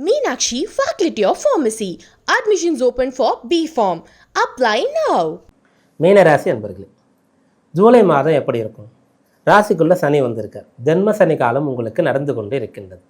Meenakshi Faculty of Pharmacy. Admissions open for B Form. Apply now. மீனராசி அன்பர்களே ஜூலை மாதம் எப்படி இருக்கும் ராசிக்குள்ளே சனி வந்திருக்கார் ஜென்ம சனி காலம் உங்களுக்கு நடந்து கொண்டு இருக்கின்றது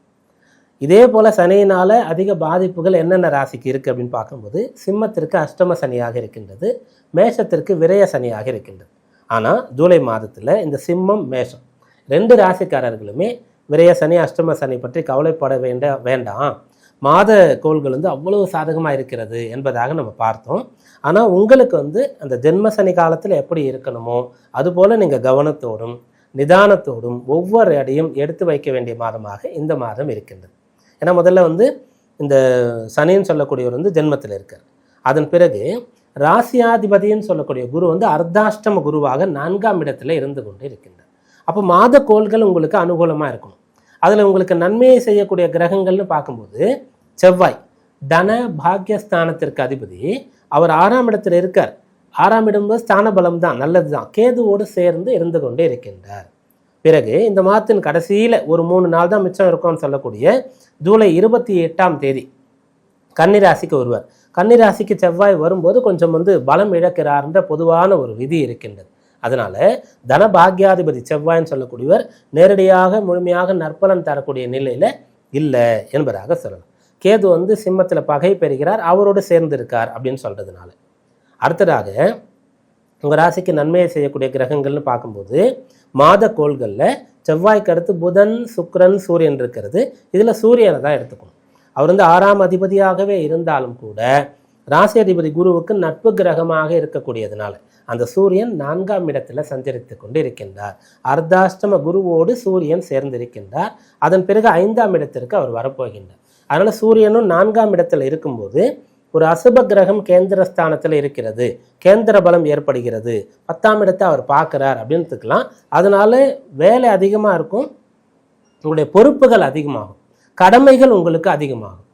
இதே போல் சனியினால் அதிக பாதிப்புகள் என்னென்ன ராசிக்கு இருக்குது அப்படின்னு பார்க்கும்போது சிம்மத்திற்கு அஷ்டம சனியாக இருக்கின்றது மேஷத்திற்கு விரய சனியாக இருக்கின்றது ஆனால் ஜூலை மாதத்தில் இந்த சிம்மம் மேஷம் ரெண்டு ராசிக்காரர்களுமே விரய சனி அஷ்டம சனி பற்றி கவலைப்பட வேண்ட வேண்டாம் மாத கோள்கள் வந்து அவ்வளவு சாதகமாக இருக்கிறது என்பதாக நம்ம பார்த்தோம். ஆனால் உங்களுக்கு வந்து அந்த ஜென்ம சனி காலத்தில் எப்படி இருக்கணுமோ அதுபோல் நீங்கள் கவனத்தோடும் நிதானத்தோடும் ஒவ்வொரு அடியும் எடுத்து வைக்க வேண்டிய மாதமாக இந்த மாதம் இருக்கின்றது. ஏன்னா முதல்ல வந்து இந்த சனின்னு சொல்லக்கூடியவர் வந்து ஜென்மத்தில் இருக்கார். அதன் பிறகு ராசியாதிபதின்னு சொல்லக்கூடிய குரு வந்து அர்த்தாஷ்டம குருவாக நான்காம் இடத்துல இருந்து கொண்டு இருக்கின்றார். அப்போ மாத கோள்கள் உங்களுக்கு அனுகூலமாக இருக்கணும். அதில் உங்களுக்கு நன்மையை செய்யக்கூடிய கிரகங்கள்னு பார்க்கும்போது செவ்வாய் தன பாக்யஸ்தானத்திற்கு அதிபதி அவர் ஆறாம் இடத்துல இருக்கார். ஆறாம் இடம் ஸ்தான பலம் தான் நல்லது தான் கேதுவோடு சேர்ந்து இருந்து கொண்டே இருக்கின்றார். பிறகு இந்த மாதத்தின் கடைசியில் ஒரு மூணு நாள் தான் மிச்சம் இருக்கும்னு சொல்லக்கூடிய ஜூலை இருபத்தி எட்டாம் தேதி கன்னிராசிக்கு வருவார். கன்னிராசிக்கு செவ்வாய் வரும்போது கொஞ்சம் வந்து பலம் இழக்கிறார்ன்ற பொதுவான ஒரு விதி இருக்கின்றது. அதனால தனபாக்யாதிபதி செவ்வாய்ன்னு சொல்லக்கூடியவர் நேரடியாக முழுமையாக நற்பலன் தரக்கூடிய நிலையில் இல்லை என்பதாக சொல்லலாம். கேது வந்து சிம்மத்தில் பகை பெறுகிறார் அவரோடு சேர்ந்து இருக்கார் அப்படின்னு சொல்கிறதுனால அடுத்ததாக உங்கள் ராசிக்கு நன்மையை செய்யக்கூடிய கிரகங்கள்னு பார்க்கும்போது மாத கோள்களில் செவ்வாய்க்கு அடுத்து புதன் சுக்ரன் சூரியன் இருக்கிறது. இதில் சூரியனை தான் எடுத்துக்கணும். அவர் வந்து ஆறாம் அதிபதியாகவே இருந்தாலும் கூட ராசி அதிபதி குருவுக்கு நட்பு கிரகமாக இருக்கக்கூடியதுனால அந்த சூரியன் நான்காம் இடத்துல சஞ்சரித்து கொண்டு இருக்கின்றார் அர்த்தாஷ்டம குருவோடு சூரியன் சேர்ந்திருக்கின்றார். அதன் பிறகு ஐந்தாம் இடத்திற்கு அவர் வரப்போகின்றார். அதனால் சூரியனும் நான்காம் இடத்துல இருக்கும்போது ஒரு அசுப கிரகம் கேந்திரஸ்தானத்தில் இருக்கிறது. கேந்திர பலம் ஏற்படுகிறது. பத்தாம் இடத்தை அவர் பார்க்குறார் அப்படின்றதுக்கெலாம் அதனால வேலை அதிகமாக இருக்கும். உங்களுடைய பொறுப்புகள் அதிகமாகும். கடமைகள் உங்களுக்கு அதிகமாகும்.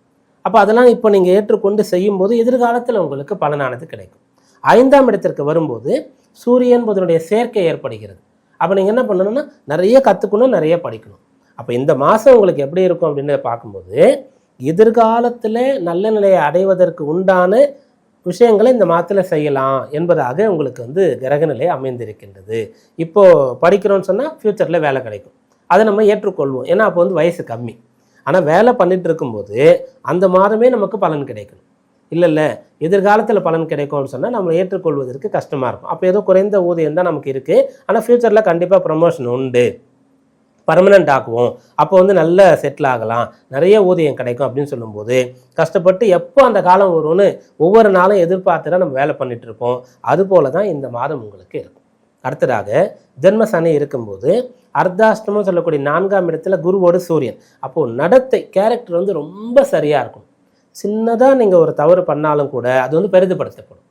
அப்போ அதெல்லாம் இப்போ நீங்கள் ஏற்றுக்கொண்டு செய்யும்போது எதிர்காலத்தில் உங்களுக்கு பலனானது கிடைக்கும். ஐந்தாம் இடத்திற்கு வரும்போது சூரியன் புதனுடைய சேர்க்கை ஏற்படுகிறது. அப்போ நீங்கள் என்ன பண்ணணும்னா நிறைய கற்றுக்கணும் நிறைய படிக்கணும். அப்போ இந்த மாதம் உங்களுக்கு எப்படி இருக்கும் அப்படின்னு பார்க்கும்போது எதிர்காலத்தில் நல்ல நிலையை அடைவதற்கு உண்டான விஷயங்களை இந்த மாதத்தில் செய்யலாம் என்பதாக உங்களுக்கு வந்து கிரகநிலை அமைந்திருக்கின்றது. இப்போது படிக்கிறோன்னு சொன்னால் ஃப்யூச்சரில் வேலை கிடைக்கும். அதை நம்ம ஏற்றுக்கொள்வோம். ஏன்னா அப்போ வந்து வயசு கம்மி. ஆனால் வேலை பண்ணிட்டு இருக்கும்போது அந்த மாதமே நமக்கு பலன் கிடைக்கணும். இல்லை இல்லை எதிர்காலத்தில் பலன் கிடைக்கும்னு சொன்னால் நம்ம ஏற்றுக்கொள்வதற்கு கஷ்டமாக இருக்கும். அப்போ ஏதோ குறைந்த ஊதியம் தான் நமக்கு இருக்குது ஆனால் ஃப்யூச்சரில் கண்டிப்பாக ப்ரமோஷன் உண்டு. பர்மனெண்ட் ஆக்குவோம். அப்போ வந்து நல்ல செட்டில் ஆகலாம். நிறைய ஊதியம் கிடைக்கும் அப்படின்னு சொல்லும்போது கஷ்டப்பட்டு எப்போ அந்த காலம் வரும்னு ஒவ்வொரு நாளும் எதிர்பார்த்து தான் நம்ம வேலை பண்ணிகிட்ருப்போம் அதுபோல தான் இந்த மாதம் உங்களுக்கு இருக்கும். அடுத்ததாக ஜென்ம சனி இருக்கும்போது அர்த்தாஷ்டமம் சொல்லக்கூடிய நான்காம் இடத்துல குருவோடு சூரியன். அப்போது நடத்தை கேரக்டர் வந்து ரொம்ப சரியாக இருக்கும். சின்னதாக நீங்கள் ஒரு தவறு பண்ணாலும் கூட அது வந்து பெரிதுபடுத்தப்படும்.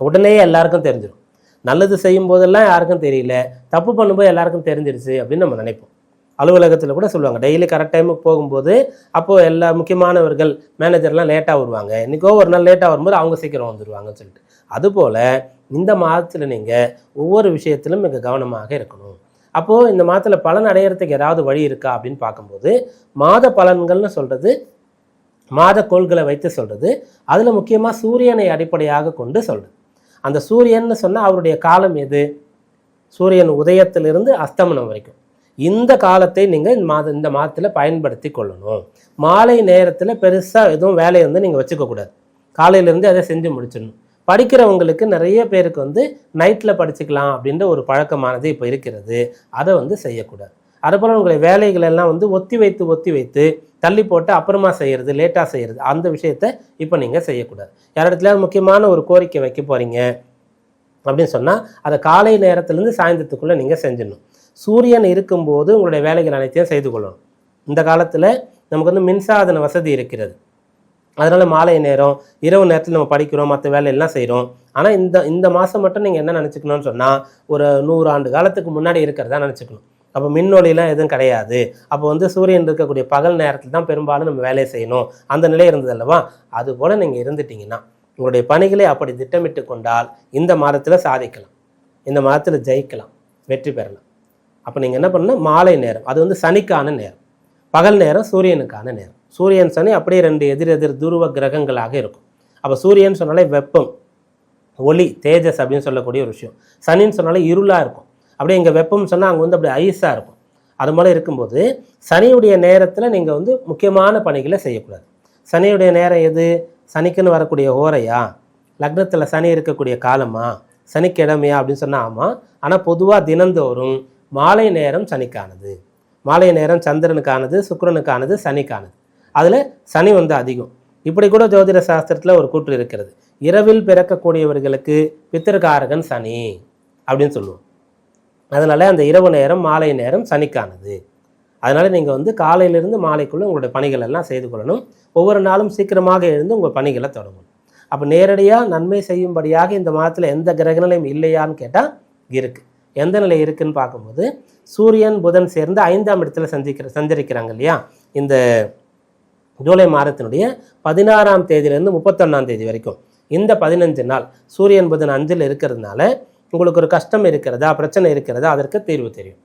உடனே எல்லாருக்கும் தெரிஞ்சிடும் நல்லது செய்யும் போதெல்லாம் யாருக்கும் தெரியல. தப்பு பண்ணும்போது எல்லாருக்கும் தெரிஞ்சிடுச்சு அப்படின்னு நம்ம நினைப்போம். அலுவலகத்தில் கூட சொல்லுவாங்க. டெய்லி கரெக்ட் டைமுக்கு போகும்போது அப்போது எல்லா முக்கியமானவர்கள் மேனேஜர்லாம் லேட்டாக வருவாங்க. இன்றைக்கோ ஒரு நாள் லேட்டாக வரும்போது அவங்க சீக்கிரம் வந்துடுவாங்கன்னு சொல்லிட்டு. அதுபோல் இந்த மாதத்தில் நீங்கள் ஒவ்வொரு விஷயத்திலும் மிக கவனமாக இருக்கணும். அப்போது இந்த மாதத்தில் பலன் அடையிறதுக்கு ஏதாவது வழி இருக்கா அப்படின்னு பார்க்கும்போது மாத பலன்கள்னு சொல்கிறது மாத கோள்களை வைத்து சொல்கிறது அதில் முக்கியமாக சூரியனை அடிப்படையாக கொண்டு சொல்கிறது அந்த சூரியன்னு சொன்னால் அவருடைய காலம் எது? சூரியன் உதயத்திலிருந்து அஸ்தமனம் வரைக்கும். இந்த காலத்தை நீங்கள் இந்த மாத இந்த மாதத்தில் பயன்படுத்தி கொள்ளணும். மாலை நேரத்தில் பெருசாக எதுவும் வேலையை வந்து நீங்கள் வச்சுக்கக்கூடாது காலையிலேருந்து அதை செஞ்சு முடிச்சிடணும். படிக்கிறவங்களுக்கு நிறைய பேருக்கு வந்து நைட்டில் படிச்சுக்கலாம் அப்படின்ற ஒரு பழக்கமானது இப்போ இருக்கிறது. அதை வந்து செய்யக்கூடாது. அதுபோல் உங்களுடைய வேலைகள் எல்லாம் வந்து ஒத்தி வைத்து ஒத்தி வைத்து தள்ளி போட்டு அப்புறமா செய்கிறது லேட்டாக செய்கிறது அந்த விஷயத்த இப்போ நீங்கள் செய்யக்கூடாது. யாரிடத்துல முக்கியமான ஒரு கோரிக்கை வைக்க போகிறீங்க அப்படின்னு சொன்னால் அதை காலை நேரத்துலேருந்து சாயந்தரத்துக்குள்ளே நீங்கள் செஞ்சிடணும். சூரியன் இருக்கும்போது உங்களுடைய வேலைகள் அனைத்தையும் செய்து கொள்ளணும். இந்த காலத்தில் நமக்கு வந்து மின்சாதன வசதி இருக்கிறது. அதனால் மாலை நேரம் இரவு நேரத்தில் நம்ம படிக்கிறோம் மற்ற வேலையெல்லாம் செய்கிறோம் ஆனால் இந்த இந்த மாதம் மட்டும் நீங்கள் என்ன நினச்சிக்கணும்னு சொன்னால் ஒரு நூறு ஆண்டு காலத்துக்கு முன்னாடி இருக்கிறதா நினச்சிக்கணும். அப்போ மின்னொலிலாம் எதுவும் கிடையாது. அப்போ வந்து சூரியன் இருக்கக்கூடிய பகல் நேரத்தில் தான் பெரும்பாலும் நம்ம வேலையை செய்யணும். அந்த நிலை இருந்தது அல்லவா? அது போல் நீங்கள் இருந்துட்டீங்கன்னா உங்களுடைய பணிகளை அப்படி திட்டமிட்டு கொண்டால் இந்த மாதத்தில் சாதிக்கலாம். இந்த மாதத்தில் ஜெயிக்கலாம். வெற்றி பெறலாம். அப்போ நீங்கள் என்ன பண்ணணும்? மாலை நேரம். அது வந்து சனிக்கான நேரம். பகல் நேரம் சூரியனுக்கான நேரம். சூரியன் சனி அப்படியே ரெண்டு எதிர் எதிர் துருவ கிரகங்களாக இருக்கும். அப்போ சூரியன் சொன்னாலே வெப்பம் ஒளி தேஜஸ் அப்படின்னு சொல்லக்கூடிய ஒரு விஷயம். சனின்னு சொன்னாலே இருளாக இருக்கும். அப்படியே இங்கே வெப்பம் சொன்னால் அங்கே வந்து அப்படியே ஐஸாக இருக்கும். அது மாதிரி இருக்கும்போது சனியுடைய நேரத்தில் நீங்கள் வந்து முக்கியமான பணிகளை செய்யக்கூடாது. சனியுடைய நேரம் எது? சனிக்குன்னு வரக்கூடிய ஓரையா? லக்னத்தில் சனி இருக்கக்கூடிய காலமா? சனிக்கிழமையா அப்படின்னு சொன்னால் ஆமாம் ஆனால் பொதுவாக தினந்தோறும் மாலை நேரம் சனிக்கானது. மாலை நேரம் சந்திரனுக்கானது சுக்கரனுக்கானது சனிக்கானது. அதில் சனி வந்து அதிகம். இப்படி கூட ஜோதிட சாஸ்திரத்தில் ஒரு கூற்று இருக்கிறது. இரவில் பிறக்கக்கூடியவர்களுக்கு பித்திருக்காரகன் சனி அப்படின்னு சொல்லுவோம். அதனால அந்த இரவு நேரம் மாலை நேரம் சனிக்கானது. அதனால் நீங்கள் வந்து காலையிலிருந்து மாலைக்குள்ளே உங்களுடைய பணிகள் எல்லாம் செய்து கொள்ளணும். ஒவ்வொரு நாளும் சீக்கிரமாக எழுந்து உங்கள் பணிகளை தொடங்கணும். அப்போ நேரடியாக நன்மை செய்யும்படியாக இந்த மாதத்தில் எந்த கிரகநிலையும் இல்லையான்னு கேட்டால் இருக்குது எந்த நிலை இருக்குன்னு பார்க்கும்போது சூரியன் புதன் சேர்ந்து ஐந்தாம் இடத்துல சந்திக்கிற சஞ்சரிக்கிறாங்க இல்லையா? இந்த ஜூலை மாதத்தினுடைய பதினாறாம் தேதியிலேருந்து முப்பத்தொன்னாம் தேதி வரைக்கும். இந்த பதினஞ்சு நாள் சூரியன் புதன் அஞ்சில் இருக்கிறதுனால உங்களுக்கு ஒரு கஷ்டம் இருக்கிறதா பிரச்சனை இருக்கிறதா அதற்கு தீர்வு தெரியும்.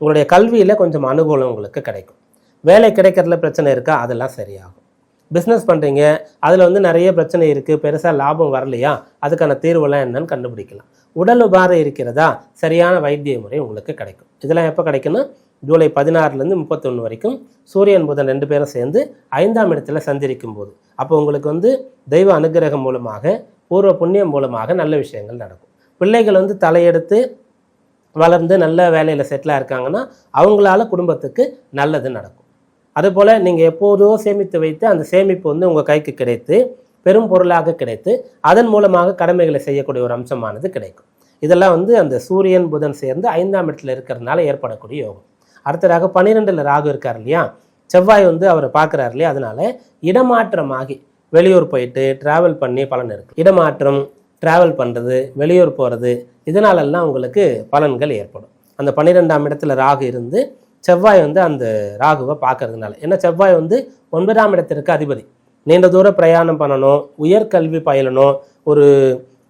உங்களுடைய கல்வியில் கொஞ்சம் அனுகூலம் உங்களுக்கு கிடைக்கும். வேலை கிடைக்கிறதுல பிரச்சனை இருக்கா அதெல்லாம் சரியாகும். பிஸ்னஸ் பண்ணுறீங்க அதில் வந்து நிறைய பிரச்சனை இருக்குது பெருசாக லாபம் வரலையா அதுக்கான தீர்வுலாம் என்னன்னு கண்டுபிடிக்கலாம். உடல் உபாதை இருக்கிறதா சரியான வைத்திய முறை உங்களுக்கு கிடைக்கும். இதெல்லாம் எப்போ கிடைக்குன்னா ஜூலை பதினாறுலேருந்து முப்பத்தொன்று வரைக்கும் சூரியன் புதன் ரெண்டு பேரும் சேர்ந்து ஐந்தாம் இடத்துல சந்திரிக்கும் போது அப்போ உங்களுக்கு வந்து தெய்வ அனுகிரகம் மூலமாக பூர்வ புண்ணியம் மூலமாக நல்ல விஷயங்கள் நடக்கும். பிள்ளைகள் வந்து தலையெடுத்து வளர்ந்து நல்ல வேலையில் செட்டிலாக இருக்காங்கன்னா அவங்களால குடும்பத்துக்கு நல்லது நடக்கும். அதுபோல் நீங்கள் எப்போதோ சேமித்து வைத்து அந்த சேமிப்பு வந்து உங்கள் கைக்கு கிடைத்து பெரும் பொருளாக கிடைத்து அதன் மூலமாக கடமைகளை செய்யக்கூடிய ஒரு அம்சமானது கிடைக்கும். இதெல்லாம் வந்து அந்த சூரியன் புதன் சேர்ந்து ஐந்தாம் இடத்துல இருக்கிறதுனால ஏற்படக்கூடிய யோகம். அடுத்ததாக பன்னிரெண்டில் ராகு இருக்கார் இல்லையா? செவ்வாய் வந்து அவரை பார்க்குறாரு இல்லையா? அதனால இடமாற்றமாகி வெளியூர் போயிட்டு டிராவல் பண்ணி பலன் இருக்குது இடமாற்றம் டிராவல் பண்ணுறது வெளியூர் போகிறது இதனாலெல்லாம் உங்களுக்கு பலன்கள் ஏற்படும். அந்த பன்னிரெண்டாம் இடத்துல ராகு இருந்து செவ்வாய் வந்து அந்த ராகுவை பார்க்கறதுனால. ஏன்னா செவ்வாய் வந்து ஒன்பதாம் இடத்திற்கு அதிபதி. நீண்ட தூர பிரயாணம் பண்ணணும் உயர்கல்வி பயிலணும் ஒரு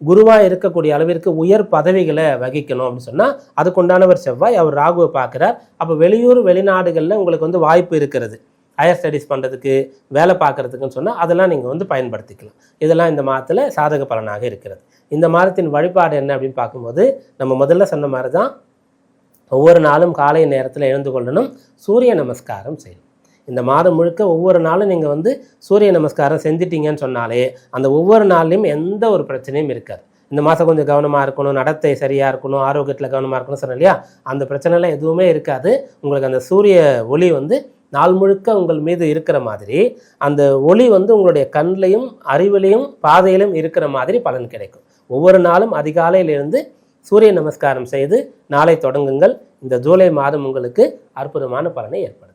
குருவாக இருக்கக்கூடிய அளவிற்கு உயர் பதவிகளை வகிக்கணும் அப்படின்னு சொன்னால் அதுக்குண்டானவர் செவ்வாய் அவர் ராகுவை பார்க்குறார். அப்போ வெளியூர் வெளிநாடுகளில் உங்களுக்கு வந்து வாய்ப்பு இருக்கிறது. ஹையர் ஸ்டடீஸ் பண்ணுறதுக்கு வேலை பார்க்குறதுக்குன்னு சொன்னால் அதெல்லாம் நீங்கள் வந்து பயன்படுத்திக்கலாம். இதெல்லாம் இந்த மாதத்தில் சாதக பலனாக இருக்கிறது. இந்த மாதத்தின் வழிபாடு என்ன அப்படின்னு பார்க்கும்போது நம்ம முதல்ல சொன்ன மாதிரி தான் ஒவ்வொரு நாளும் காலை நேரத்தில் எழுந்து கொள்ளணும். சூரிய நமஸ்காரம் செய்யணும். இந்த மாதம் முழுக்க ஒவ்வொரு நாளும் நீங்கள் வந்து சூரிய நமஸ்காரம் செஞ்சிட்டீங்கன்னு சொன்னாலே அந்த ஒவ்வொரு நாள்லையும் எந்த ஒரு பிரச்சனையும் இருக்காது. இந்த மாதம் கொஞ்சம் கவனமாக இருக்கணும் நடத்தை சரியாக இருக்கணும் ஆரோக்கியத்தில் கவனமாக இருக்கணும் சொன்னேன் இல்லையா? அந்த பிரச்சனைலாம் எதுவுமே இருக்காது. உங்களுக்கு அந்த சூரிய ஒளி வந்து நாள் முழுக்க உங்கள் மீது இருக்கிற மாதிரி அந்த ஒளி வந்து உங்களுடைய கண்லையும் அறிவிலையும் பாதையிலும் இருக்கிற மாதிரி பலன் கிடைக்கும். ஒவ்வொரு நாளும் அதிகாலையிலிருந்து சூரிய நமஸ்காரம் செய்து நாளை தொடங்குங்கள். இந்த ஜூலை மாதம் உங்களுக்கு அற்புதமான பலனை ஏற்படும்